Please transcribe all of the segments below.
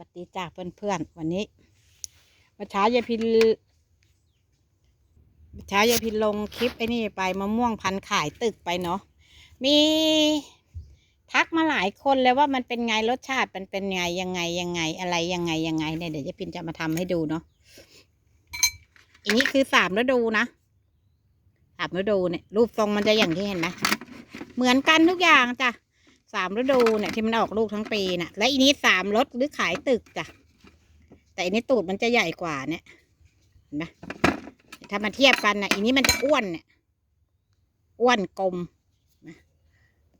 วัสดีจ้าเพื่อนๆวันนี้เมื่อเช้ายายพินเมื่อเช้ายายพินลงคลิปไอ้นี่ไปมะม่วงพันขายตึกไปเนาะมีทักมาหลายคนเลยว่ามันเป็นไงรสชาติมันเป็นไงยังไงยังไงอะไรยังไงยังไงเนี่ยเดี๋ยวยายพินจะมาทำให้ดูเนาะอันนี้คือสามฤดูนะสามฤดูเนี่ยรูปทรงมันจะอย่างที่เห็นไหมเหมือนกันทุกอย่างจ้ะ สามฤดูเนี่ยที่มันออกลูกทั้งปีน่ะ และอีนี้สามรสหรือขายตึกจ้ะแต่อันนี้ตูดมันจะใหญ่กว่าเนี่ยเห็นไหมถ้ามาเทียบกันนะอีนี้มันจะอ้วนเนี่ยอ้วนกลมนะ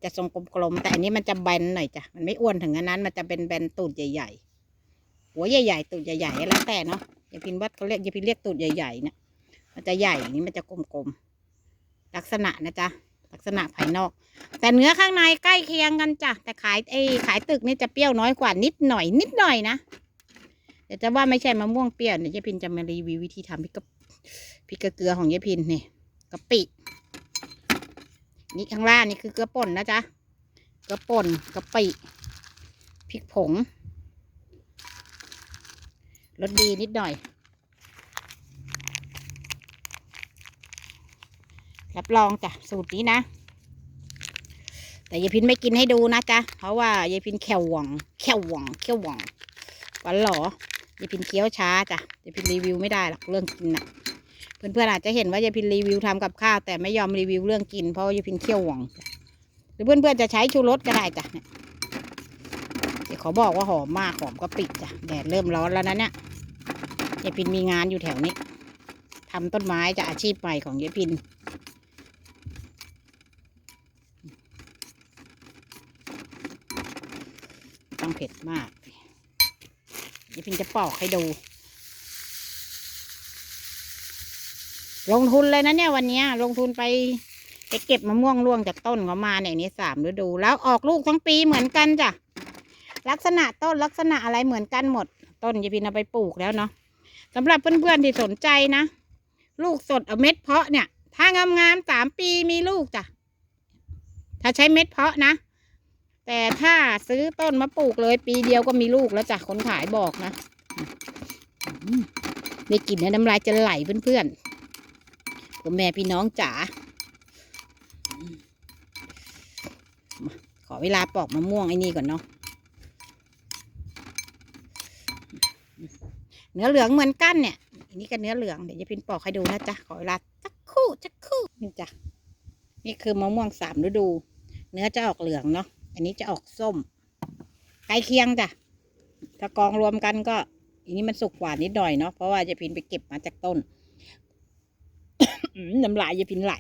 จะทรงกลมๆแต่อันนี้มันจะแบนหน่อยจ้ะมันไม่อ้วนถึงอันนั้น มันจะเป็นแบนตูดใหญ่ๆหัวใหญ่ๆตูดใหญ่ๆแล้วแต่เนาะอย่าพินว่าเขาเรียกอย่าพินเรียกตูดใหญ่ๆเนี่ยมันจะใหญ่อันนี้มันจะกลมๆลักษณะนะจ๊ะ ลักษณะภายนอก แต่เนื้อข้างในใกล้เคียงกันจ้ะแต่ขายไอ้ขายตึกนี่จะเปรี้ยวน้อยกว่านิดหน่อย นิดหน่อยนะเดี๋ยวจะว่าไม่ใช่มะม่วงเปรี้ยวเดี๋ยวยายพินจะมารีวิววิธีทำพริกกะพริกกะเกลือของยายพินนี่กะปินี่ข้างล่างนี่คือเกลือป่นนะจ๊ะเกลือป่นกะปิพริกผงรสดีนิดหน่อย รับรองจ้ะสูตรนี้นะ แต่ยายพินไม่กินให้ดูนะจ๊ะเพราะว่ายายพินแขวหว่องแขวหว่องแขวหว่องหวันหลอยายพินเคี้ยวช้าจ้ะยายพินรีวิวไม่ได้หรอกเรื่องกินน่ะเพื่อนๆอาจจะเห็นว่ายายพินรีวิวทำกับข้าวแต่ไม่ยอมรีวิวเรื่องกินเพราะยายพินเคี้ยวหว่องหรือเพื่อนๆจะใช้ชูรสก็ได้จ้ะเนี่ยเดี๋ยวขอบอกว่าหอมมากหอมก็ปิดจ้ะแดดเริ่มร้อนแล้วนะเนี่ยยายพินมีงานอยู่แถวนี้ทำต้นไม้จะอาชีพใหม่ของยายพิน ต้องเผ็ดมากเดี๋ยวพินจะปอกให้ดู ลงทุนเลยนะเนี่ยวันนี้ลงทุนไปไปเก็บมะม่วงร่วงจากต้นเขามาเนี่ยนี่สามฤดู แล้วออกลูกทั้งปีเหมือนกันจ้ะลักษณะต้นลักษณะอะไรเหมือนกันหมด ต้นยายพินเอาไปปลูกแล้วเนาะสำหรับเพื่อนๆที่สนใจนะ ลูกสดเอาเม็ดเพาะเนี่ย ถ้างามๆสามปีมีลูกจ้ะถ้าใช้เม็ดเพาะนะ แต่ถ้าซื้อต้นมาปลูกเลย ปีเดียวก็มีลูกแล้วจ้ะคนขายบอกนะมได้กลิ่นน้ำลายจะไหลเพื่อนๆผมแม่พี่น้องจ๋าขอเวลาปอกมะม่วงไอ้นี่ก่อนเนาะเนื้อเหลืองเหมือนกันเนี่ยอันนี้ก็เนื้อเหลืองเดี๋ยวจะพินปอกให้ดูนะจ๊ะขอเวลาสักคู่สักคู่นี่จ้ะนี่คือมะม่วงสามฤดู เนื้อจะออกเหลืองเนาะ อันนี้จะออกส้มใกล้เคียงจ้ะถ้ากองรวมกันก็ อันนี้มันสุกกว่านิดหน่อยเนาะเพราะว่ายายพินไปเก็บมาจากต้นน้ำลายยาพินไหล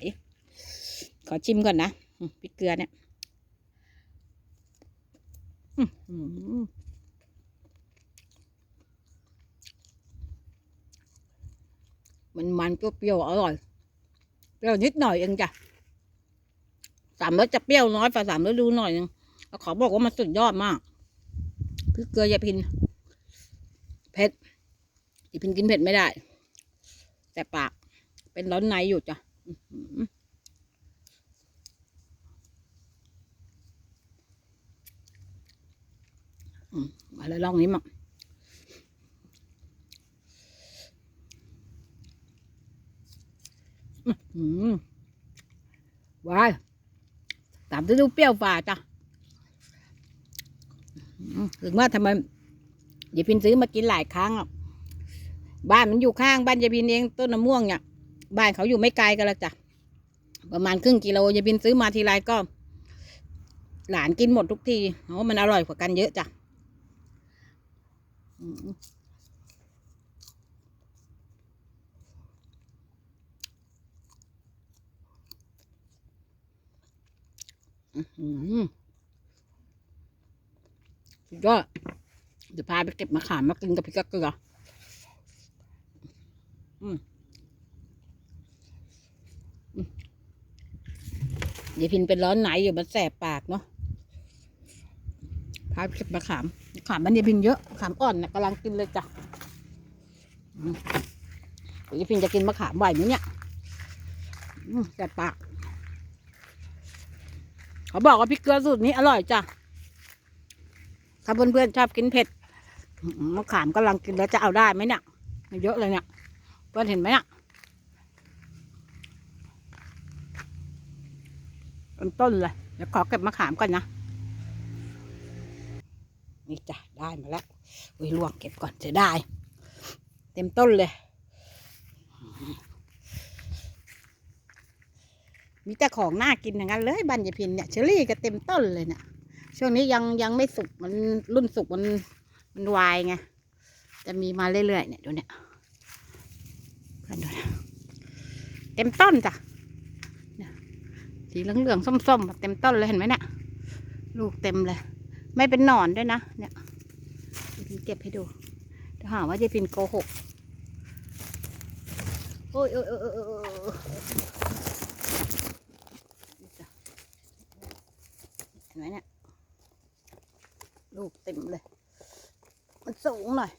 ขอชิมก่อนนะพริกเกลือเนี่ยมันมันเปรี้ยวๆอร่อย เปรี้ยวนิดหน่อยเองจ้ะสามรสจะเปรี้ยวน้อยกว่าสามรสดูหน่อยนึง ขอบอกว่ามันสุดยอดมากพริกเกลือยายพิน เผ็ดยายพินกินเผ็ดไม่ได้ แต่ปากเป็นร้อนในอยู่จ้ะอื้อหืออืมาลองนี้มั่งว้ายตามฤดูเปรี้ยวฝ่าจ้ะ ถึงว่าทำไมยายพินซื้อมากินหลายครั้งอะบ้านมันอยู่ข้างบ้านยายพินเองต้นมะม่วงเนี่ยบ้านเขาอยู่ไม่ไกลกันละจ้ะประมาณครึ่งกิโลยายพินซื้อมาทีไรก็ หลานกินหมดทุกทีเพราะว่ามันอร่อยกว่ากันเยอะจ้ะอืม อื้อหือสุดยอดเดี๋ยวพาไปเก็บมะขามมากินกับพริกกะเกลืออืมอืมเดี๋ยวพินเป็นร้อนไหนอยู่มันแสบปากเนาะพาไปเก็บมะขามมะขามมันเดี๋ยวพินเยอะมะขามอ่อนนะกำลังกินเลยจ้ะอืมเดี๋ยวพินจะกินมะขามไหวไหมเนี่ยแสบปาก เขาบอกว่าพริกเกลือสูตรนี้อร่อยจ้ะ ถ้าเพื่อนๆชอบกินเผ็ดมะขามกำลังกินแล้วจะเอาได้ไหมเนี่ยเยอะเลยเนี่ยเพื่อนเห็นไหมเนี่ยต้นต้นเลยเดี๋ยวขอเก็บมะขามก่อนนะนี่จ้ะได้มาแล้วอุ้ยลวงเก็บก่อนจะได้ เต็มต้นเลย มีแต่ของน่ากินอย่างนั้นเลยบันยพินเนี่ยเชอรี่ก็เต็มต้นเลยเนี่ย ช่วงนี้ยังยังไม่สุกมันรุ่นสุกมันมันวายไงจะมีมาเรื่อยๆเนี่ยดูเนี่ยเพื่อนดูนะเต็มต้นจ้ะเนี่ยสีเหลืองๆส้มๆเต็มต้นเลยเห็นไหมเนี่ยลูกเต็มเลย ไม่เป็นหนอนด้วยนะเนี่ยเก็บให้ดูเดี๋ยวหาว่ายายพินโกหกโอ้ยโอ้ยโอ้ยโอ้ยโอ้ยโอ้ยเห็นไหมเนี่ย ลูกเต็มเลย มันสูงหน่อย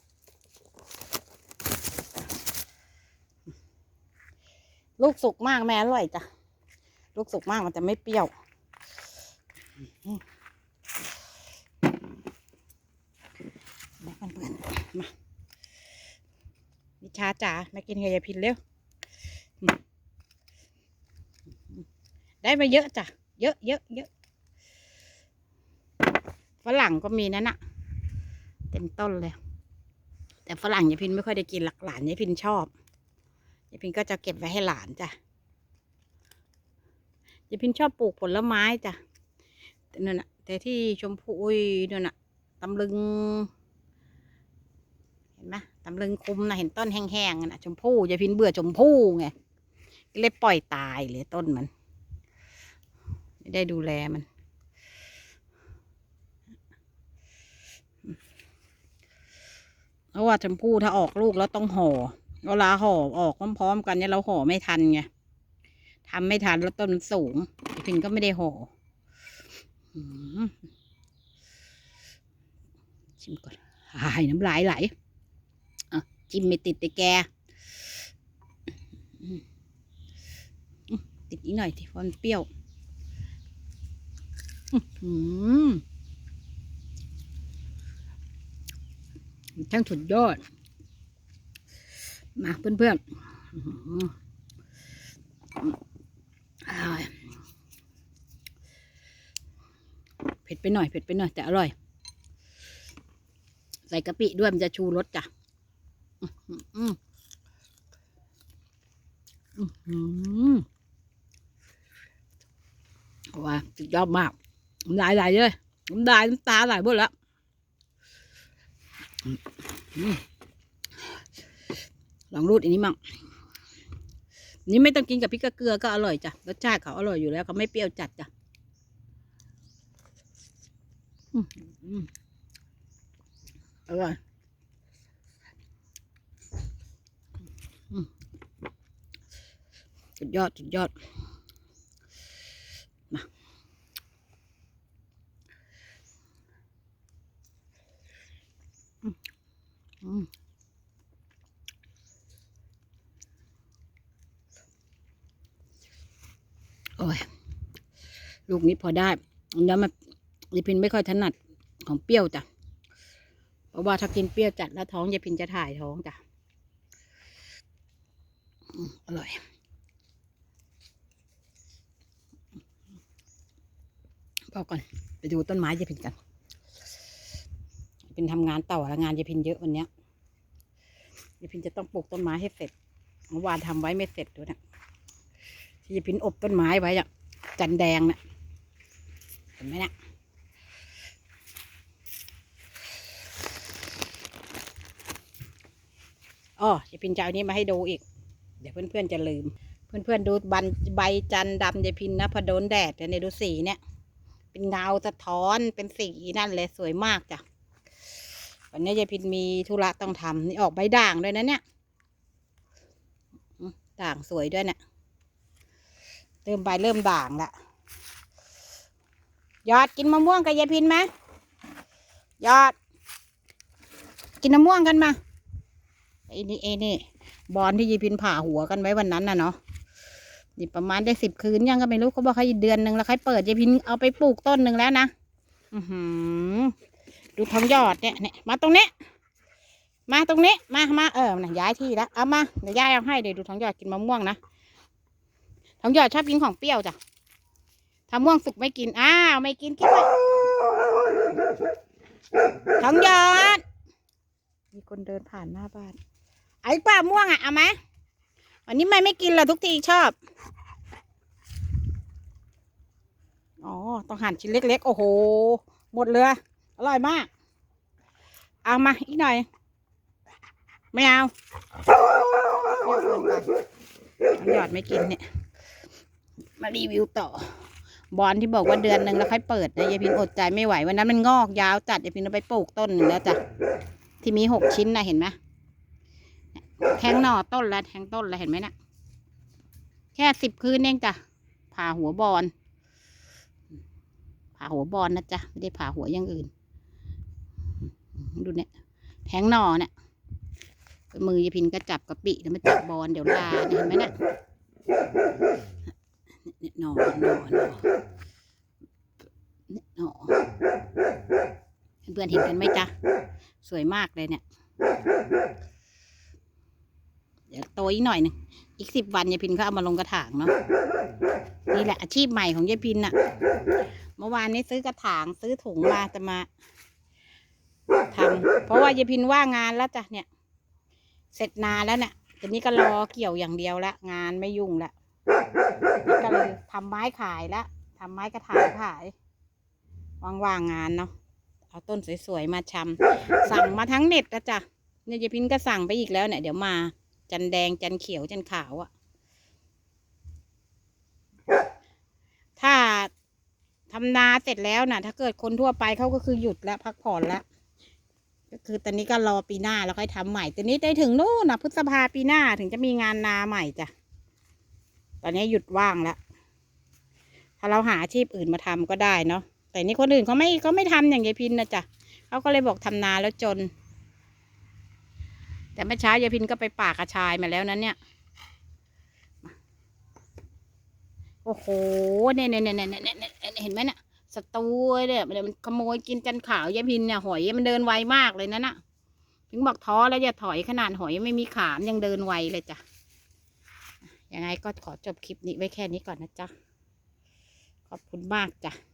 ลูกสุกมากแม่อร่อยจ้ะ ลูกสุกมากมันจะไม่เปรี้ยวมแม่เพื่อนๆมานิชาจ๋ามากินกับยพินเร็ว ได้มาเยอะจ้ะ เยอะเยอะเยอะ ฝรั่งก็มีนั่นน่ะเต็มต้นเลย แต่ฝรั่งยายพินไม่ค่อยได้กินหลักหลานยายพินชอบยายพินก็จะเก็บไว้ให้หลานจ้ะยายพินชอบปลูกผลไม้จ้ะนั่นน่ะแต่ที่ชมพูอุ้ยนั่นน่ะตำลึง เห็นไหมตำลึงคุมนะเห็นต้นแห้งๆน่ะชมพู่ยายพินเบื่อชมพู่ไงก็เลยปล่อยตายเลยต้นมัน ไม่ได้ดูแลมัน เพราะว่าชมพู่ถ้าออกลูกแล้วต้องห่อเวลาห่อออกพร้อมๆกันเนี่ยเราห่อไม่ทันไงทำไม่ทันแล้วต้นมันสูงไอ้พินก็ไม่ได้ห่อชิมก่อนหายน้ำลายไหลอะจิ้มไม่ติดแต่แก ติดอีกหน่อยที่เพราะมันเปรี้ยว อืม ช่างสุดยอด มาเพื่อนๆอื้อหืออร่อยเผ็ดไปหน่อยเผ็ดไปหน่อยแต่อร่อย ใส่กะปิด้วยมันจะชูรสจ้ะว้าสุดยอดมากน้ำลายไหลเลยน้ำลายน้ำตาไหลหมดแล้ว ลองรูดอันนี้มั่งนี่ไม่ต้องกินกับพริกกบเกลือก็อร่อยจ้ะรสชาติเขาอร่อยอยู่แล้วเขาไม่เปรี้ยวจัดจ้ะอร่อยสุดยอดสุดยอด มาอืมอืม โอ้ย ลูกนี้พอได้แล้วมันยายพินไม่ค่อยถนัดของเปรี้ยวจ้ะเพราะว่าถ้ากินเปรี้ยวจัดแล้วท้องยายพินจะถ่ายท้องจ้ะอร่อยพอก่อนไปดูต้นไม้ยายพินกันยายพินทำงานต่อแล้วงานยายพินเยอะวันเนี้ยยายพินจะต้องปลูกต้นไม้ให้เสร็จเมื่อวานทำไว้ไม่เสร็จด้วยนะที่จะพินอบต้นไม้ไว้อะจันแดงนะ่ะ ห็นไหมนะี่ยอ๋อจะพินจะเอาอันนี้มาให้ดูอีก เดี๋ยวเพื่อนๆจะลืม เพื่อนๆดูบันใบจันดำจะพินนะพอโดนแดดเนี่ยดูสีเนี่ย เป็นเงาสะท้อนเป็นสีนั่นเลยสวยมากจ้ะวันนี้ยายพินมีธุระต้องทำนี่ออกใบด่างด้วยนะเนี่ยด่างสวยด้วยเนี่ยเริ่มใบเริ่มด่างละ ยอดกินมะม่วงกับยายพินไหมยอด กินมะม่วงกันมาไอ้นี่ไอ้นี่บอลที่ยายพินผ่าหัวกันไว้วันนั้นน่ะเนาะนี่ประมาณได้สิบคืนยังก็ไม่รู้เขาบอกเขาเดือนหนึ่งแล้วใครเปิดยายพินเอาไปปลูกต้นหนึ่งแล้วนะอือหือดูทองยอดเนี่ยเนี่ยมาตรงนี้มาตรงนี้มามาเออนะย้ายที่แล้วเอามาเดี๋ยวย้ายเอาให้เดี๋ยวดูท้องยอดกินมะม่วงนะท้องยอดชอบกินของเปรี้ยวจ้ะ ถ้าม่วงสุกไม่กิน อ้าว ไม่กินกินไปทองหยอด มีคนเดินผ่านหน้าบ้าน ไอ้ป้าม่วงอะ เอาไหมวันนี้ไม่ไม่กินละทุกทีชอบ อ๋อ ต้องหั่นชิ้นเล็กๆ โอ้โห หมดเลย อร่อยมาก เอามาอีกหน่อย ไม่เอาเปรี้ยวเกินไปหยอดไม่กินเนี่ย มารีวิวต่อ บอลที่บอกว่าเดือนหนึ่งแล้วค่อยเปิดนะยายพินอดใจไม่ไหววันนั้นมันงอกยาวจัดยายพินเอาไปปลูกต้นหนึ่งแล้วจ้ะที่มีหกชิ้นนะเห็นไหมแทงหน่อต้นแล้วแทงต้นแล้วเห็นไหมนะ่ะแค่สิบคืนเองจ้ะผ่าหัวบอลผ่าหัวบอลนะจ๊ะไม่ได้ผ่าหัวอย่างอื่น ดูเนี่ยแทงหน่อเนี่ยมือยายพินก็จับกระปิแล้วมาจับบอลเดี๋ยวลาเห็นไหมนี่ย เนี่ยนอหน่อหน่อเนี่ยน่อเพื่อนเห็นกันไหมจ๊ะ สวยมากเลยเนี่ย เดี๋ยวโตอีกหน่อยหนึ่งอีกสิบวันยายพินเขาเอามาลงกระถางเนาะนี่แหละอาชีพใหม่ของยายพินน่ะ เมื่อวานนี้ซื้อกระถางซื้อถุงมาจะมาทำเพราะว่ายายพินว่างงานแล้วจ้ะเนี่ย เสร็จนานแล้วเนี่ยทีนี้ก็รอเกี่ยวอย่างเดียวละงานไม่ยุ่งละ ก็เลยทำไม้ขายละทำไม้กระถางขาย ว่างๆงานเนาะเอาต้นสวยๆมาชำสั่งมาทั้งเน็ตนะจ้ะเนี่ยยพินก็สั่งไปอีกแล้วเนี่ยเดี๋ยวมา จันแดงจันเขียวจันขาวอะถ้าทำนาเสร็จแล้วน่ะ ถ้าเกิดคนทั่วไปเขาก็คือหยุดแล้วพักผ่อนแล้วก็คือตอนนี้ก็รอปีหน้าแล้วค่อยทำใหม่ตอนนี้ได้ถึงนู่นนะพฤษภาปีหน้าถึงจะมีงานนาใหม่จ้ะ ตอนนี้หยุดว่างแล้วถ้าเราหาอาชีพอื่นมาทำก็ได้เนาะแต่นี่คนอื่นเขาไม่เขาไม่ทำอย่างยายพินนะจ๊ะเขาก็เลยบอกทำนาแล้วจน แต่เมื่อเช้ายายพินก็ไปป่ากระชายมาแล้วนั้นเนี่ยโอ้โหเนี่ยเนี่ยเนี่ยเนี่ยเนี่ยเนี่ยเห็นไหมเนี่ยศัตรูเนี่ยมันมันขโมยกินจันขาวยายพินเนี่ยหอยมันเดินไวมากเลยนั่นน่ะถึงบอกท้อแล้วอย่าถอยขนาดหอยไม่มีขามยังเดินไวเลยจ้ะ ยังไงก็ขอจบคลิปนี้ไว้แค่นี้ก่อนนะจ๊ะ ขอบคุณมากจ้ะ